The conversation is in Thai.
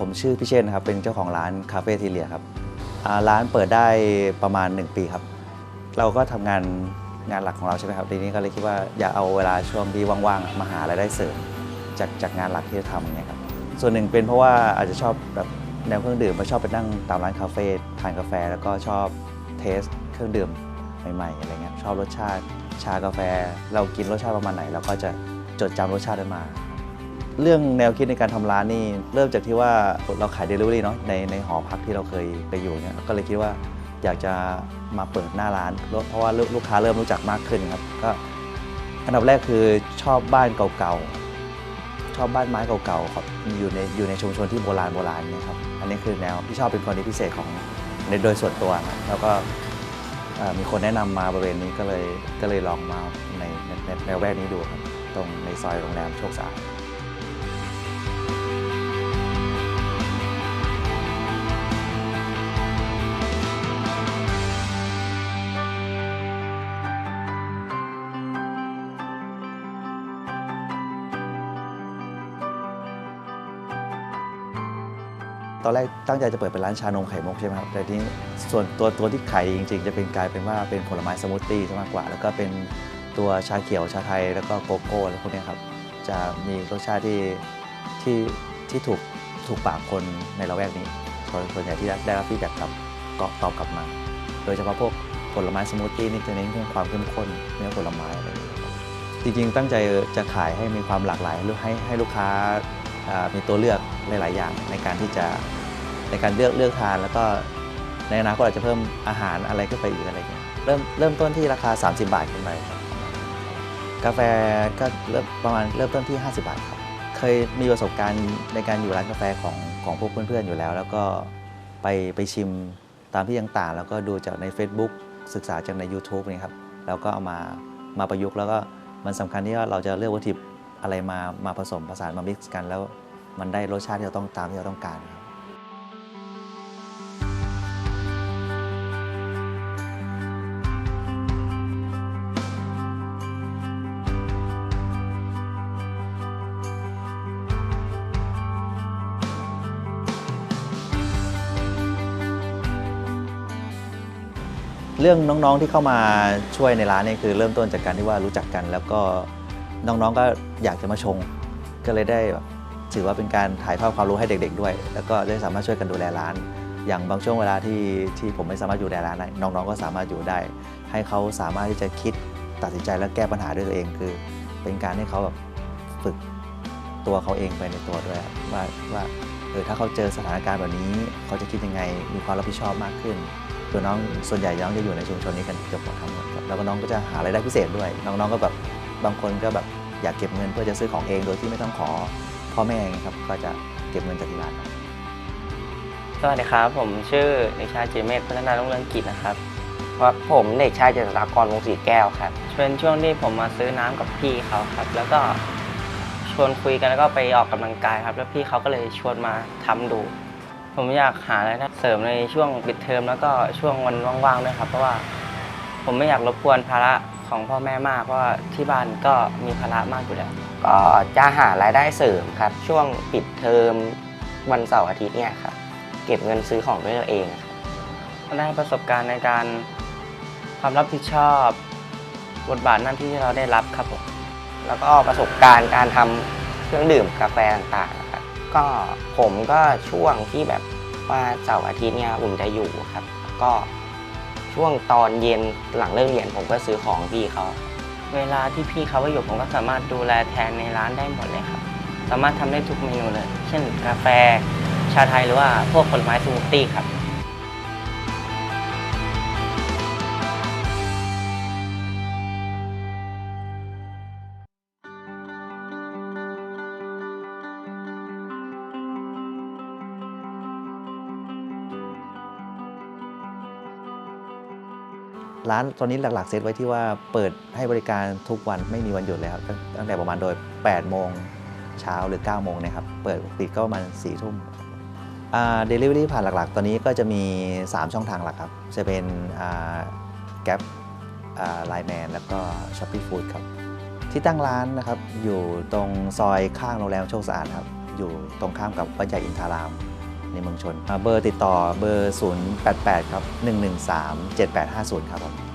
ผมชื่อพิเชษนะครับเป็นเจ้าของร้านคาเฟ่ทีเลียครับร้านเปิดได้ประมาณ 1 ปีครับ เราก็ทำงานงานหลักของเราใช่ไหมครับทีนี้ก็เลยคิดว่าอยากเอาเวลาช่วงที่ว่างๆมาหารายได้เสริมจากจากงานหลักที่จะทำอย่างเงี้ยครับส่วนหนึ่งเป็นเพราะว่าอาจจะชอบแบบแนวเครื่องดื่มมาชอบไปนั่งตามร้านคาเฟ่ทานกาแฟ แล้วก็ชอบเทสเครื่องดื่มใหม่ๆอะไรเงี้ยชอบรสชาติชากาแฟ เรากินรสชาติประมาณไหนเราก็จะจดจำรสชาตินั้มา เรื่องแนวคิดในการทำร้านนี่เริ่มจากที่ว่าเราขาย Delivery เนาะในในหอพักที่เราเคยไปอยู่เนี่ยก็เลยคิดว่าอยากจะมาเปิดหน้าร้าน เพราะว่าลูกค้าเริ่มรู้จักมากขึ้นครับก็อันดับแรกคือชอบบ้านเก่าๆชอบบ้านไม้เก่าๆครับอยู่ในอยู่ในชุมชนที่โบราณโบราณเนี่ยครับอันนี้คือแนวที่ชอบเป็นคนที่พิเศษของในโดยส่วนตัวครับแล้วก็มีคนแนะนำมาบริเวณนี้ก็เลยก็เลยลองมาในในในแวกนี้ดูครับตรงในซอยโรงแรมโชคสาด ตอนแรกตั้งใจจะเปิดเป็นร้านชานมไข่มุกใช่ไหมครับแต่ทีนี้ส่วนตัวตัวที่ขายจริง ๆ จะเป็นกลายเป็นว่าเป็นผลไม้สมูทตี้ซะมากกว่า แล้วก็เป็นตัวชาเขียวชาไทยแล้วก็โกโก้อะไรพวกนี้ครับจะมีรสชาติที่ที่ที่ถูกถูกปากคนในละแวกนี้ส่วนส่วนใหญ่ที่ได้รับฟีดแบ็กกลับก็ตอบกลับมา โดยเฉพาะพวกผลไม้สมูทตี้นี่จะเน้นเรื่องความเข้มข้นเนื้อผลไม้อะไรเงี้ยจริงๆ ตั้งใจจะขายให้มีความหลากหลายให้ให้ลูกค้ามีตัวเลือกหลาย ๆ อย่างในการที่จะ ในการเลือกเลือกทาน แล้วก็ในอนาคตอาจจะเพิ่มอาหารอะไรขึ้นไปอีกอะไรเงี้ยเริ่มเริ่มต้นที่ราคา 30 บาทขึ้นไปครับกาแฟก็เริ่มประมาณเริ่มต้นที่ 50 บาทครับ เคยมีประสบการณ์ในการอยู่ร้านกาแฟของของพวกเพื่อนๆอยู่แล้ว แล้วก็ไปไปชิมตามที่ต่างๆ แล้วก็ดูจากใน Facebook ศึกษาจากใน YouTube นี่ครับแล้วก็เอามามาประยุกต์แล้วก็มันสำคัญที่ว่าเราจะเลือกวัตถุดิบอะไรมามาผสมผสานมา mix กันแล้ว มันได้รสชาติที่เราต้องตามที่เราต้องการครับ เรื่องน้องๆที่เข้ามาช่วยในร้านนี่คือเริ่มต้นจากการที่ว่ารู้จักกัน แล้วก็น้องๆก็อยากจะมาชง ก็เลยได้แบบถือว่าเป็นการถ่ายทอดความรู้ให้เด็ก ๆ ด้วย แล้วก็ได้สามารถช่วยกันดูแลร้าน อย่างบางช่วงเวลาที่ที่ผมไม่สามารถอยู่ดูแลร้านได้น้องๆก็สามารถอยู่ได้ ให้เขาสามารถที่จะคิดตัดสินใจและแก้ปัญหาด้วยตัวเอง คือ เป็นการให้เขาแบบฝึกตัวเขาเองไปในตัวด้วยว่าว่าเออถ้าเขาเจอสถานการณ์แบบนี้ เขาจะคิดยังไงมีความรับผิดชอบมากขึ้น ตัวน้องส่วนใหญ่น้องจะอยู่ในชุมชนนี้กันเกือบหมดทั้งหมดครับแล้วก็น้องก็จะหารายได้พิเศษด้วย น้องๆก็แบบบางคนก็แบบอยากเก็บเงินเพื่อจะซื้อของเองโดยที่ไม่ต้องขอพ่อแม่องครับก็จะเก็บเงินจากที่ร้านครับสวัสดีครับ ผมชื่อเด็กชายเจเมธพัฒนารุ่งเรืองกิจนะครับว่าผมเด็กชายเจษฎากรวงศรีแก้วครับเป็นช่วงที่ผมมาซื้อน้ำกับพี่เขาครับ แล้วก็ชวนคุยกันแล้วก็ไปออกกำลังกายครับ แล้วพี่เขาก็เลยชวนมาทำดู ผมอยากหารายได้เสริมในช่วงปิดเทอมแล้วก็ช่วงวันว่างๆด้วยครับ เพราะว่าผมไม่อยากรบกวนภาระของพ่อแม่มาก เพราะว่าที่บ้านก็มีภาระมากอยู่แล้ว ก็จะหารายได้เสริมครับ ช่วงปิดเทอมวันเสาร์อาทิตย์เนี่ยครับเก็บเงินซื้อของด้วยตัวเองครับได้ประสบการณ์ในการความรับผิดชอบ บทบาทหน้าที่ที่เราได้รับครับผมแล้วก็ประสบการณ์การทำเครื่องดื่มกาแฟต่าง ก็ผมก็ช่วงที่แบบว่าเสาร์อาทิตย์เนี่ยผมจะอยู่ครับ ก็ช่วงตอนเย็นหลังเลิกเรียนผมก็ซื้อของพี่เขา เวลาที่พี่เขาไปอยู่ผมก็สามารถดูแลแทนในร้านได้หมดเลยครับ สามารถทำได้ทุกเมนูเลย เช่นกาแฟ ชาไทยหรือว่าพวกผลไม้สมูทตี้ครับ ร้านตอนนี้หลักๆ เซตไว้ที่ว่าเปิดให้บริการทุกวันไม่มีวันหยุดเลยครับตั้งตั้งแต่ประมาณโดย 8 โมงเช้าหรือ 9 โมงนะครับ เปิดปิดก็ประมาณ4ทุ่มเดลิเวอรี่ผ่านหลักๆ ตอนนี้ก็จะมี 3 ช่องทางหลักครับ จะเป็นแก๊ปไลแมนแล้วก็ช้อปปี้ฟู้ดครับ ที่ตั้งร้านนะครับ อยู่ตรงซอยข้างโรงแรมโชคสะอาดครับ อยู่ตรงข้ามกับวัดใหญ่อินทาราม ในเมืองชน เบอร์ติดต่อเบอร์ 088 ครับ 113 7850 ครับผม